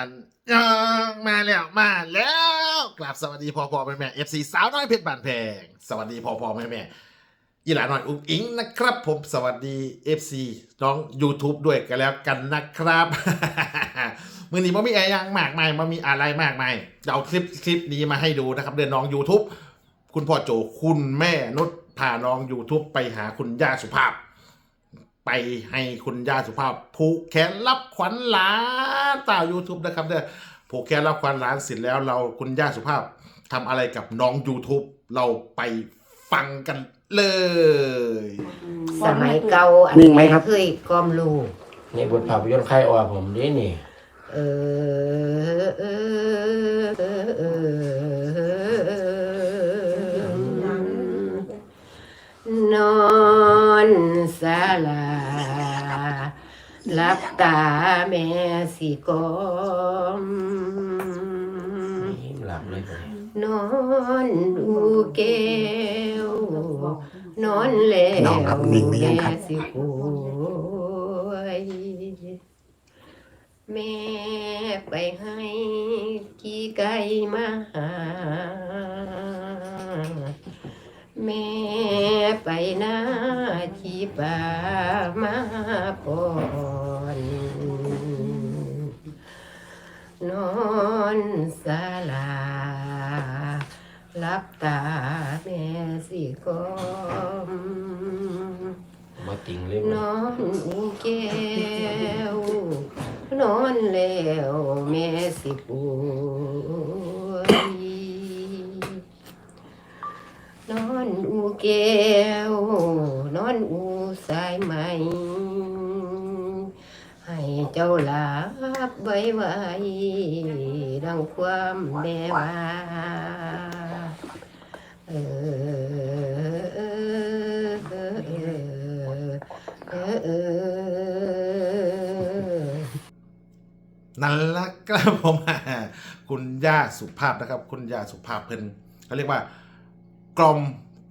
อันยังมาแล้วมาแล้วกราบสวัสดีพ่อพ่อแม่แม่เอฟซีสาวน้อยเพชรบานแพง สวัสดีพ่อพ่อแม่แม่อีหลาน้อยอุ้งอิงนะครับ ผมสวัสดีเอฟซีน้อง YouTube ด้วยกันแล้วกันนะครับ มือนี้มันมีอะไรย่างมากมายมันมีอะไรมากมายเอาคลิปคลิปนี้มาให้ดูนะครับ เดินน้อง YouTube คุณพ่อโจคุณแม่นุชพาน้อง YouTube ไปหาคุณย่าสุภาพ ไปให้คุณย่าสุภาพ ผูกแขนรับขวัญหลานตาม YouTube นะครับเด้อผูกแขนรับขวัญหลานเสร็จแล้วเราคุณย่าสุภาพทำอะไรกับน้อง YouTube เราไปฟังกันเลย สมัยเก่าอันนิ่งไหมครับ เคยกล่อมลูกนี่บทภาพยนตร์ค่ายออผมนี่นี่ เออเออ ลับตาแม่สิกอมนี่หลับเลยไปนอนดูแก้วนอนแล้วน้องครับนิ่งไหมยังครับแม่สิป่วยแม่ไปให้กี่ไก่มาหา แม่ไปหน้าที่ป่ามาก่อนนอนศาลาหลับตาแม่สิกอมมาติงเลยนอนอูแก้วนอนแล้วแม่สิป่ แก้วนอนอูสายไหม ให้เจ้าหลับไว้ไว้ดังความแม่ว่าเออเออเออเออเออนั่นละครับผมคุณย่าสุภาพนะครับ คุณย่าสุภาพเพิ่นเขาเรียกว่ากลอม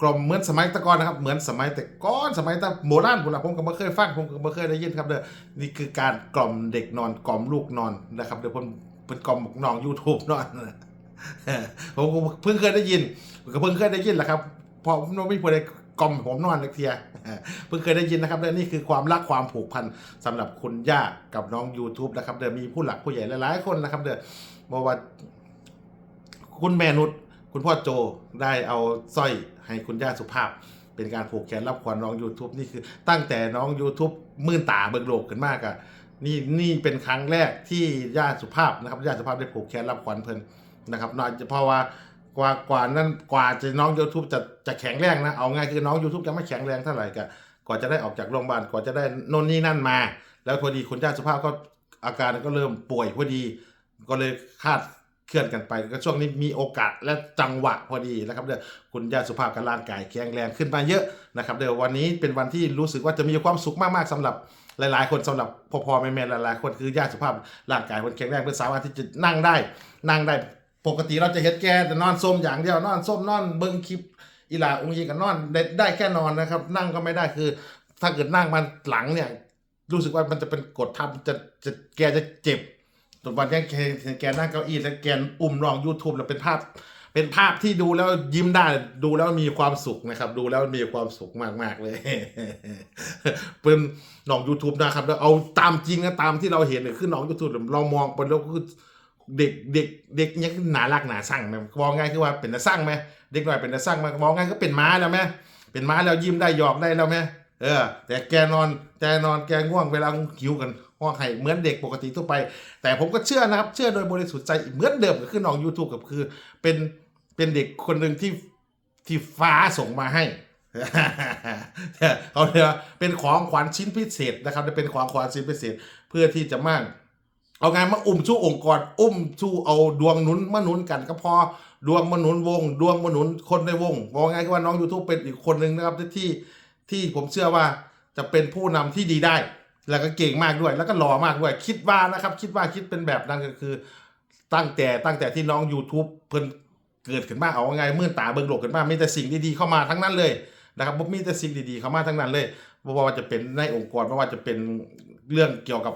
กลมเหมือนสมัยตะกอนนะครับ เหมือนสมัยแต่ก่อนสมัยต่โบราณผมละผมก็ไม่เคยฟังผมก็ไม่เคยได้ยินครับเด้อนี่คือการกล่อมเด็กนอนกล่อมลูกนอนนะครับเดี๋ยวผมเป็นกล่อมน้อง YouTube นอนผมเพิ่งเคยได้ยินผมก็เพิ่งเคยได้ยินแหละครับพอผมไม่เคยได้กล่อมผมนอนนักเทียเพิ่งเคยได้ยินนะครับและนี่คือความรักความผูกพันสำหรับคุณย่ากับน้อง YouTube นะครับเดี๋ยวมีผู้หลักผู้ใหญ่หลายๆคนนะครับเดี๋ยวบอกว่าคุณแม่นุช คุณพ่อโจได้เอาสร้อยให้คุณย่าสุภาพ เป็นการผูกแขนรับขวัญน้อง YouTube นี่คือตั้งแต่น้อง YouTube มื่นตาเบิกโลกขึ้นมากอะนี่นี่เป็นครั้งแรกที่ย่าสุภาพนะครับย่าสุภาพได้ผูกแขนรับขวัญเพิ่นนะครับน่าจะเพราะว่ากว่ากว่านั้นกว่าจะน้อง YouTube จะจะแข็งแรงนะเอาง่ายคือน้อง YouTube จะไม่แข็งแรงเท่าไหร่กะกว่าจะได้ออกจากโรงพยาบาลกว่าจะได้นนนี่นั่นมา แล้วพอดีคุณย่าสุภาพก็อาการก็เริ่มป่วยพอดี ก็เลยคาด เคลื่อนกันไปก็ช่วงนี้มีโอกาสและจังหวะพอดีนะครับเดี๋ยวคุณย่าสุภาพกับร่างกายแข็งแรงขึ้นมาเยอะนะครับเดี๋ยววันนี้เป็นวันที่รู้สึกว่าจะมีความสุขมากๆสำหรับหลายๆ คนสำหรับพ่อพ่อแม่แม่หลายๆคนคือญาติสุภาพร่างกายคนแข็งแรงเพื่อสามารถที่จะนั่งได้ นั่งได้ปกติเราจะเห็นแกแต่นอนส้มอย่างเดียวนอนส้มนอนเบิ้งคลิปอีหลาองค์ยีกับนอนได้ได้แค่นอนนะครับ นั่งก็ไม่ได้คือ ถ้าเกิดนั่งมันหลังเนี่ยรู้สึกว่ามันจะเป็นกดทับจะจะแกจะเจ็บ ตอนวันนี้แกแกนั่งเก้าอี้แล้วแกอุ้มน้อง YouTube แล้วเป็นภาพ เป็นภาพที่ดูแล้วยิ้มได้ดูแล้วมีความสุขนะครับ ดูแล้วมีความสุขมากๆเลยเป็นน้อง YouTube นะครับ แล้วเอาตามจริงนะตามที่เราเห็นเนี่ยคือน้อง YouTube เรามองไปแล้วก็คือเด็กเด็กเด็กยังหนารักหนาสั่งไหมมองง่ายคือว่าเป็นนาสั่งไหมเด็กหน่อยเป็นนาสั่งไหมมองง่ายก็เป็นม้าแล้วไหมเป็นม้าแล้วยิ้มได้หยอกได้แล้วไหมเออ แต่แกนอนแกนอนแกง่วงเวลาหิวกัน ห้องไห้เหมือนเด็กปกติทั่วไป แต่ผมก็เชื่อนะครับ เชื่อโดยบริสุทธิ์ใจเหมือนเดิมก็คือน้อง YouTube กับคือเป็นเป็นเด็กคนหนึ่งที่ที่ฟ้าส่งมาให้เขาเรียกว่าเป็นของขวัญชิ้นพิเศษนะครับจะเป็นของขวัญชิ้นพิเศษเพื่อที่จะมั่งเอาไงมาอุ้มชู้องค์กรอุ้มชู้เอาดวงหนุนมาหนุนกันก็พอดวงมาหนุนวง ดวงมาหนุนคนในวงบอกไงคือว่าน้อง YouTube เป็นอีกคนหนึ่งนะครับที่ที่ผมเชื่อว่าจะเป็นผู้นำที่ดีได้ แล้วก็เก่งมากด้วย แล้วก็หล่อมากด้วย คิดว่านะครับ คิดว่าคิดเป็นแบบนั้นก็คือ ตั้งแต่ตั้งแต่ที่น้อง YouTube เพิ่นเกิดขึ้นมาเอาไงมื่นตาเบิ่งโลกขึ้นมามีแต่สิ่งดีๆเข้ามาทั้งนั้นเลยนะครับมีแต่สิ่งดีๆเข้ามาทั้งนั้นเลยบ่ว่าจะเป็นในองค์กรไม่ว่าจะเป็นเรื่องเกี่ยวกับ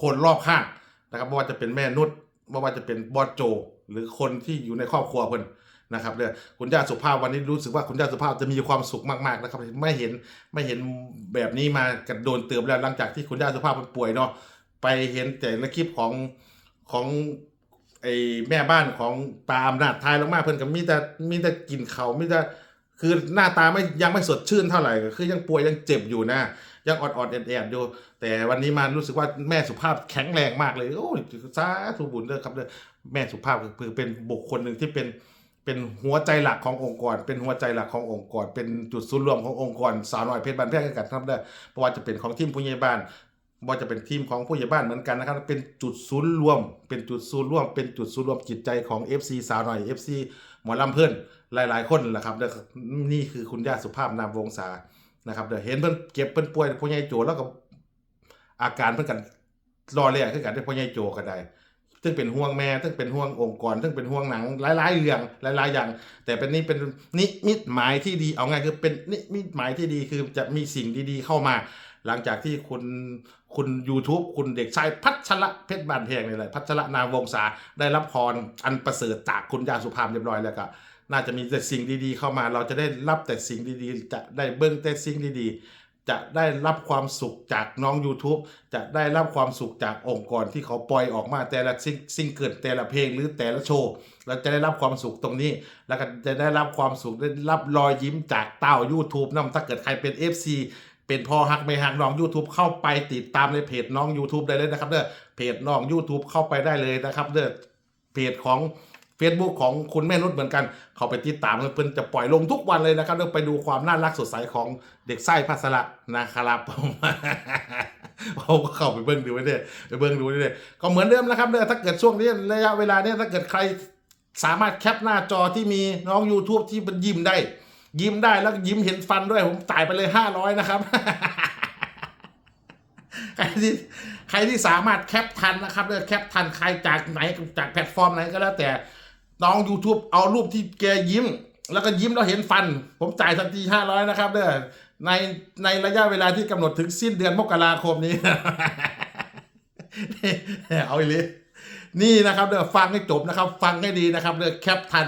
คนรอบข้างนะครับไม่ว่าจะเป็นแม่นุชไม่ว่าจะเป็นบอสโจ หรือคนที่อยู่ในครอบครัวเพิ่น นะครับเนี่ยคุณย่าสุภาพวันนี้รู้สึกว่าคุณย่าสุภาพจะมีความสุขมากๆนะครับ ไม่เห็นไม่เห็นแบบนี้มากันโดนเติมแล้วหลังจากที่คุณย่าสุภาพมันป่วยเนาะไปเห็นแต่ละคลิปของของไอ้แม่บ้านของปาอำนาจทายลงมาเพิ่อนก็มีแต่มีแต่กินเขามีแต่คือหน้าตาไม่ยังไม่สดชื่นเท่าไหร่คือยังป่วยยังเจ็บอยู่นะ ยังอดอดแอดๆอยู่แต่วันนี้มารู้สึกว่าแม่สุภาพแข็งแรงมากเลยโอ้ยสาธุบุญเด้อครับเด้อแม่สุภาพคือเป็นบุคคลหนึ่งที่เป็น เป็นหัวใจหลักขององค์กร เป็นหัวใจหลักขององค์กร เป็นจุดศูนย์รวมขององค์กรสาวน้อยเพชรบ้านแพงกันครับเด้เพราะว่าจะเป็นของทีมผู้ใหญ่บ้านว่าจะเป็นทีมของผู้ใหญ่บ้านเหมือนกันนะครับ เป็นจุดศูนย์รวม เป็นจุดศูนย์รวม เป็นจุดศูนย์รวมจิตใจของ FC สาวน้อย FC หมอลำเพื่อนหลาย ๆ คนแหละครับเด้อนี่คือคุณย่าสุภาพนามวงศานะครับเดี๋ยวเห็นเพิ่นเก็บเพิ่นป่วยพ่อใหญ่โจแล้วก็อาการเพิ่นกันรอเลยคือกันที่พ่อใหญ่โจก็ได้ ซึ่งเป็นห่วงแม่ซึ่งเป็นห่วงองค์กรซึ่งเป็นห่วงหนังหลายๆเรื่องหลายๆอย่าง แต่เป็นนี่เป็นนิมิตหมายที่ดีเอาไงคือเป็นนิมิตหมายที่ดีคือจะมีสิ่งดีๆเข้ามา หลังจากที่คุณคุณ YouTube คุณเด็กชายพัชระเพชรบานแพงนี่แหละพัชระนามวงศาได้รับพรอันประเสริฐจากคุณยาสุภาพเรียบร้อยแล้วก็น่าจะมีแต่สิ่งดีๆเข้ามา เราจะได้รับแต่สิ่งดีๆ จะได้เบิ้งแต่สิ่งดีๆ จะได้รับความสุขจากน้อง YouTube จะได้รับความสุขจากองค์กรที่เขาปล่อยออกมาแต่ละซิงซงเกิลแต่ละเพลงหรือแต่ละโชว์เราจะได้รับความสุขตรงนี้ แล้วก็จะได้รับความสุขได้รับรอยยิ้มจากเต้า YouTube นํถ้าเกิดใครเป็น FC เป็นพ่อฮักไม่ฮักน้อง YouTube เข้าไปติดตามในเพจน้อง YouTube ได้เลยนะครับเด้อเพจน้อง YouTube เข้าไปได้เลยนะครับเด้อเพจของ Facebook ของคุณแม่นุชเหมือนกัน เขาไปติดตามเพิ่อนจะปล่อยลงทุกวันเลยนะครับเดี๋ยวไปดูความน่ารักสดใสของเด็กไส้พัสระนะครับผมผมก็เข้าไปเบิ้งดูไว้เนี่ยไปเบิ้งดูไว้เนี่ยก็เหมือนเดิมนะครับเด้อถ้าเกิดช่วงนี้ระยะเวลาเนี้ยถ้าเกิดใครสามารถแคปหน้าจอที่มีน้อง YouTube ที่มันยิ้มได้ ยิ้มได้แล้วยิ้มเห็นฟันด้วยผมจ่ายไปเลยห้าร้อยนะครับใครที่ใครที่สามารถแคปทันนะครับเด้อแคปทันใครจากไหนจากแพลตฟอร์มไหนก็แล้วแต่ น้อง YouTube เอารูปที่แกยิ้ม แล้วก็ยิ้มแล้วเห็นฟัน ผมจ่ายทันทีห้าร้อยนะครับเด้อในในระยะเวลาที่กำหนดถึงสิ้นเดือนมกราคมนี้ เอาอีเลยนี่นะครับเด้อฟังให้จบนะครับ ฟังให้ดีนะครับเด้อแคปทัน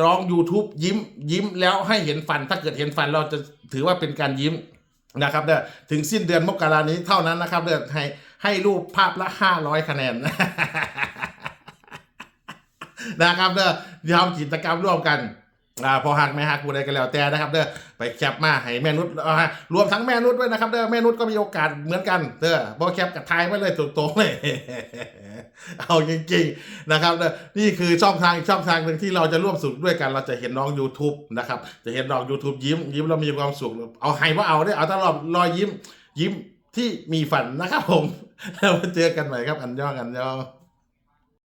น้อง YouTube ยิ้มยิ้มแล้วให้เห็นฟัน ถ้าเกิดเห็นฟันเราจะถือว่าเป็นการยิ้มนะครับเด้อถึงสิ้นเดือนมกรานี้เท่านั้นนะครับเด้อให้ให้รูปภาพละห้าร้อยคะแนน นะครับเด้อทำกิจกรรมร่วมกันอ่าพอหักไม่หักกูใดก็แล้วแต่นะครับเด้อไปแคปมาให้แม่นุชรวมทั้งแม่นุชด้วยนะครับเด้อแม่นุชก็มีโอกาสเหมือนกันเด้อพอแคปกับทายไว้เลยตรงๆเลยเอาจริงๆนะครับเด้อนี่คือช่องทางช่องทางหนึ่งที่เราจะร่วมสุขด้วยกัน เราจะเห็นน้อง YouTube นะครับจะเห็นน้อง YouTube ยิ้มยิ้มแล้วมีความสุขเอาให้ว่าเอาได้เอาตลอดรอยยิ้มยิ้มที่มีฝันนะครับผมแล้วมาเจอกันใหม่ครับอันยองอันยอง